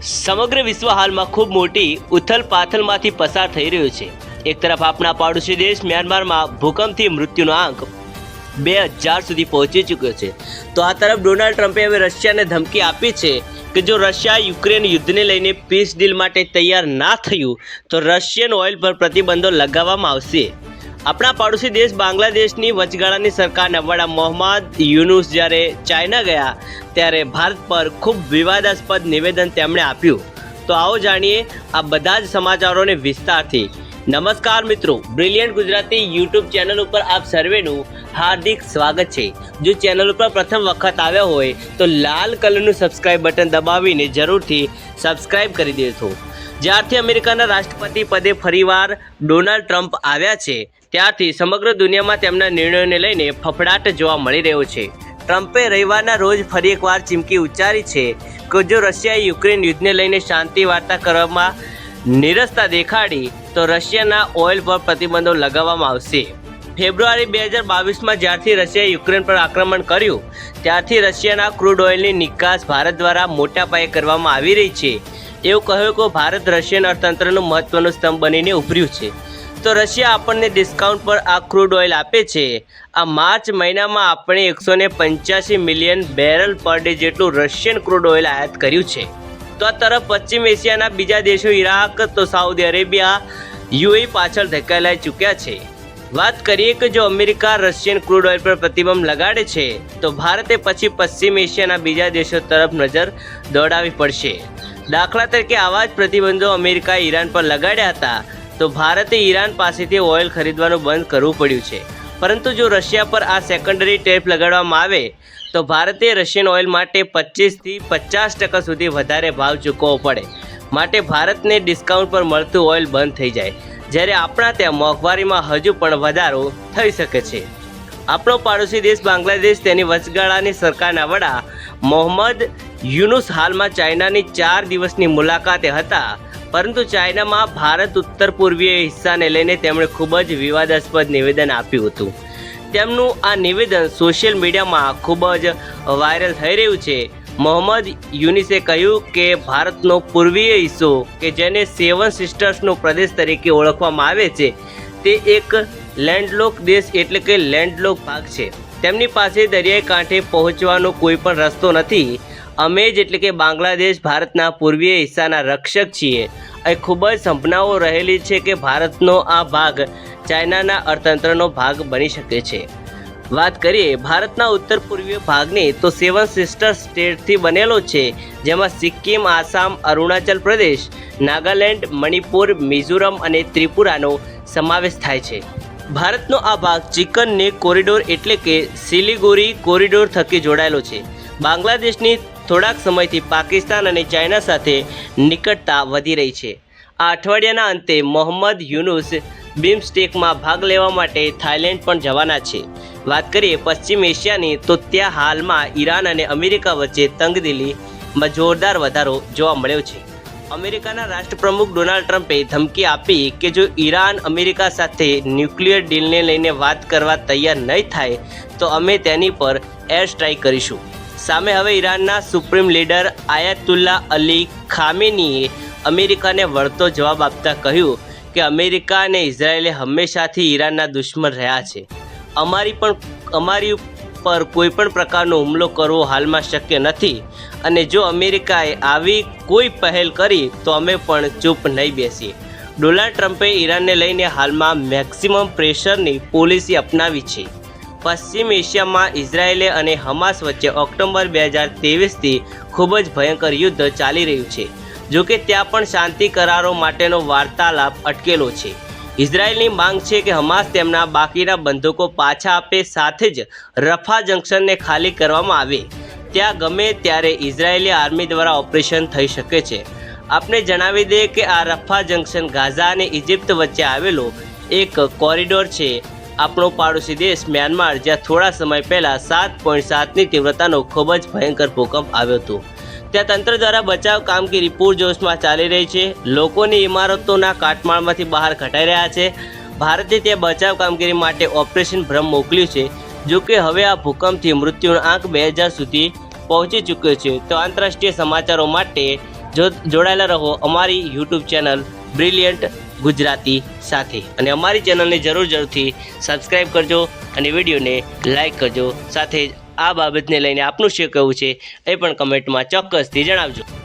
સમગ્ર વિશ્વ હાલમાં ખૂબ મોટી ઉથલ પાથલમાંથી પસાર થઈ રહ્યું છે. એક તરફ આપણા પાડોશી દેશ મ્યાનમારમાં ભૂકંપથી મૃત્યુનો આંક બે હજાર સુધી પહોંચી ચૂક્યો છે. તો આ તરફ ડોનાલ્ડ ટ્રમ્પે હવે રશિયાને ધમકી આપી છે કે જો રશિયા યુક્રેન યુદ્ધને લઈને પીસ ડીલ માટે તૈયાર ના થયું, તો રશિયન ઓઇલ પર પ્રતિબંધો લગાવવામાં આવશે. આપણા પાડોશી દેશ બાંગ્લાદેશની વચગાળાની સરકારના વડા મોહમ્મદ યુનુસ જ્યારે ચાઇના ગયા, ત્યારે ભારત પર ખૂબ વિવાદાસ્પદ નિવેદન તેમણે આપ્યું. તો આવો જાણીએ આ બધા જ સમાચારોને વિસ્તારથી. નમસ્કાર મિત્રો, બ્રિલિયન્ટ ગુજરાતી યુટ્યુબ ચેનલ ઉપર આપ સર્વેનું હાર્દિક સ્વાગત છે. જો ચેનલ ઉપર પ્રથમ વખત આવ્યા હોય, તો લાલ કલરનું સબસ્ક્રાઇબ બટન દબાવીને જરૂરથી સબસ્ક્રાઇબ કરી દેશો જ્યારથી અમેરિકાના રાષ્ટ્રપતિ પદે ફરીવાર ડોનાલ્ડ ટ્રમ્પ આવ્યા છે, ત્યારથી સમગ્ર દુનિયામાં તેમના નિર્ણયોને લઈને ફફડાટ જોવા મળી રહ્યો છે. ટ્રમ્પે રવિવારના રોજ ફરી એકવાર ચીમકી ઉચ્ચારી છે કે જો રશિયાએ યુક્રેન યુદ્ધને લઈને શાંતિ વાર્તા કરવામાં નિરસતા દેખાડી, તો રશિયાના ઓઇલ પર પ્રતિબંધો લગાવવામાં આવશે. ફેબ્રુઆરી બે હજાર બાવીસમાં જ્યારથી રશિયાએ યુક્રેન પર આક્રમણ કર્યું, ત્યારથી રશિયાના ક્રૂડ ઓઇલની નિકાસ ભારત દ્વારા મોટા પાયે કરવામાં આવી રહી છે. એવું કહ્યું કે ભારત રશિયન અર્થતંત્રનું મહત્વનું સ્તંભ બનીને ઉભર્યું છે. તો રશિયા આપણને ડિસ્કાઉન્ટ પર આ ક્રૂડ ઓઇલ આપે છે. આ માર્ચ મહિનામાં આપણે એકસો ને પંચ્યાસી મિલિયન બેરલ પર ડે જેટલું રશિયન ક્રૂડ ઓઇલ આયાત કર્યું છે. તો આ તરફ પશ્ચિમ એશિયાના બીજા દેશો ઈરાક, તો સાઉદી અરેબિયા યુએ પાછળ ધકેલાઈ ચૂક્યા છે. વાત કરીએ કે જો અમેરિકા રશિયન ક્રૂડ ઓઇલ પર પ્રતિબંધ લગાડે છે, તો ભારતે પછી પશ્ચિમ એશિયાના બીજા દેશો તરફ નજર દોડાવી પડશે. દાખલા તરીકે આવા જ પ્રતિબંધો અમેરિકાએ ઈરાન પર લગાડ્યા હતા, તો ભારતે ઈરાન પાસેથી ઓઇલ ખરીદવાનું બંધ કરવું પડ્યું છે. પરંતુ જો રશિયા પર આ સેકન્ડરી ટેરિફ લગાડવામાં આવે, તો ભારતે રશિયન ઓઇલ માટે પચીસથી પચાસ ટકા સુધી વધારે ભાવ ચૂકવવો પડે. માટે ભારતને ડિસ્કાઉન્ટ પર મળતું ઓઇલ બંધ થઈ જાય. જ્યારે આપણા ત્યાં મોંઘવારીમાં હજુ પણ વધારો થઈ શકે છે. આપણો પાડોશી દેશ બાંગ્લાદેશ તેની વચગાળાની સરકારના વડા મોહમ્મદ યુનુસ હાલમાં ચાઇનાની ચાર દિવસની મુલાકાતે હતા. પરંતુ ચાઇનામાં ભારત ઉત્તર પૂર્વીય હિસ્સાને લઈને તેમણે ખૂબ જ વિવાદાસ્પદ નિવેદન આપ્યું હતું. તેમનું આ નિવેદન સોશિયલ મીડિયામાં ખૂબ જ વાયરલ થઈ રહ્યું છે. મોહમ્મદ યુનિસે કહ્યું કે ભારતનો પૂર્વીય હિસ્સો, કે જેને સેવન સિસ્ટર્સનો પ્રદેશ તરીકે ઓળખવામાં આવે છે, તે એક લેન્ડલોક દેશ એટલે કે લેન્ડલોક ભાગ છે. તેમની પાસે દરિયાઈ કાંઠે પહોંચવાનો કોઈ પણ રસ્તો નથી. અમે જ એટલે કે બાંગ્લાદેશ ભારતના પૂર્વીય હિસ્સાના રક્ષક છીએ. એ ખૂબ જ સંભાવનાઓ રહેલી છે કે ભારતનો આ ભાગ ચાઇનાના અર્થતંત્રનો ભાગ બની શકે છે. વાત કરીએ ભારતના ઉત્તર પૂર્વીય ભાગની તો સેવન સિસ્ટર સ્ટેટથી બનેલો છે, જેમાં સિક્કિમ, આસામ, અરુણાચલ પ્રદેશ, નાગાલેન્ડ, મણિપુર, મિઝોરમ અને ત્રિપુરાનો સમાવેશ થાય છે. ભારતનો આ ભાગ ચિકનને કોરિડોર એટલે કે સિલિગુરી કોરિડોર થકી જોડાયેલો છે. બાંગ્લાદેશની થોડાક સમયથી પાકિસ્તાન અને ચાઇના સાથે નિકટતા વધી રહી છે. આ અઠવાડિયાના અંતે મોહમ્મદ યુનુસ બીમસ્ટેકમાં ભાગ લેવા માટે થાઇલેન્ડ પણ જવાના છે. વાત કરીએ પશ્ચિમ એશિયાની, તો ત્યાં હાલમાં ઈરાન અને અમેરિકા વચ્ચે તંગદિલીમાં જોરદાર વધારો જોવા મળ્યો છે. અમેરિકાના રાષ્ટ્રપ્રમુખ ડોનાલ્ડ ટ્રમ્પે ધમકી આપી કે જો ઈરાન અમેરિકા સાથે ન્યુક્લિયર ડીલને લઈને વાત કરવા તૈયાર નહીં થાય, તો અમે તેની પર એર સ્ટ્રાઇક કરીશું. સામે હવે ઈરાનના સુપ્રીમ લીડર આયાતુલ્લા અલી ખામેનીએ અમેરિકાને વળતો જવાબ આપતા કહ્યું કે અમેરિકા અને ઇઝરાયેલે હંમેશાથી ઈરાનના દુશ્મન રહ્યા છે. અમારી પણ, અમારી પર કોઈ પણ પ્રકારનો હુમલો કરવો હાલમાં શક્ય નથી. અને જો અમેરિકાએ આવી કોઈ પહેલ કરી, તો અમે પણ ચૂપ નહીં બેસીએ. ડોનાલ્ડ ટ્રમ્પે ઈરાનને લઈને હાલમાં મેક્સિમમ પ્રેશરની પોલિસી અપનાવી છે. પશ્ચિમ એશિયામાં ઇઝરાયેલે અને હમાસ વચ્ચે ઓક્ટોબર બે હજાર ત્રેવીસથી ખૂબ જ ભયંકર યુદ્ધ ચાલી રહ્યું છે. જોકે ત્યાં પણ શાંતિ કરારો માટેનો વાર્તાલાપ અટકેલો છે. ઇઝરાયેલની માંગ છે કે હમાસ તેમના બાકીના બંધકો પાછા આપે, સાથે જ રફા જંકશનને ખાલી કરવામાં આવે. ત્યાં ગમે ત્યારે ઇઝરાયેલી આર્મી દ્વારા ઓપરેશન થઈ શકે છે. આપણે જણાવી દઈએ કે આ રફા જંકશન ગાઝા અને ઇજિપ્ત વચ્ચે આવેલો એક કોરિડોર છે. આપણો પાડોશી દેશ મ્યાનમાર, જ્યાં થોડા સમય પહેલાં સાત પોઈન્ટ સાતની તીવ્રતાનો ખૂબ જ ભયંકર ભૂકંપ આવ્યો હતો. ત્યાં તંત્ર દ્વારા બચાવ કામગીરી પૂરજોશમાં ચાલી રહી છે. લોકોની ઇમારતોના કાટમાળમાંથી બહાર કઢાઈ રહ્યા છે. ભારતે ત્યાં બચાવ કામગીરી માટે ઓપરેશન ભ્રમ મોકલ્યું છે. જો કે હવે આ ભૂકંપથી મૃત્યુનો આંક બે હજાર સુધી પહોંચી ચૂક્યો છે. તો આંતરરાષ્ટ્રીય સમાચારો માટે જો જોડાયેલા રહો અમારી યુટ્યુબ ચેનલ બ્રિલિયન્ટ ગુજરાતી સાથે. અને અમારી ચેનલને જરૂર જરૂરથી સબસ્ક્રાઈબ કરજો અને વિડીયોને લાઈક કરજો. સાથે જ આ બાબતને લઈને આપનું શું કહેવું છે એ પણ કમેન્ટમાં ચોક્કસથી જણાવજો.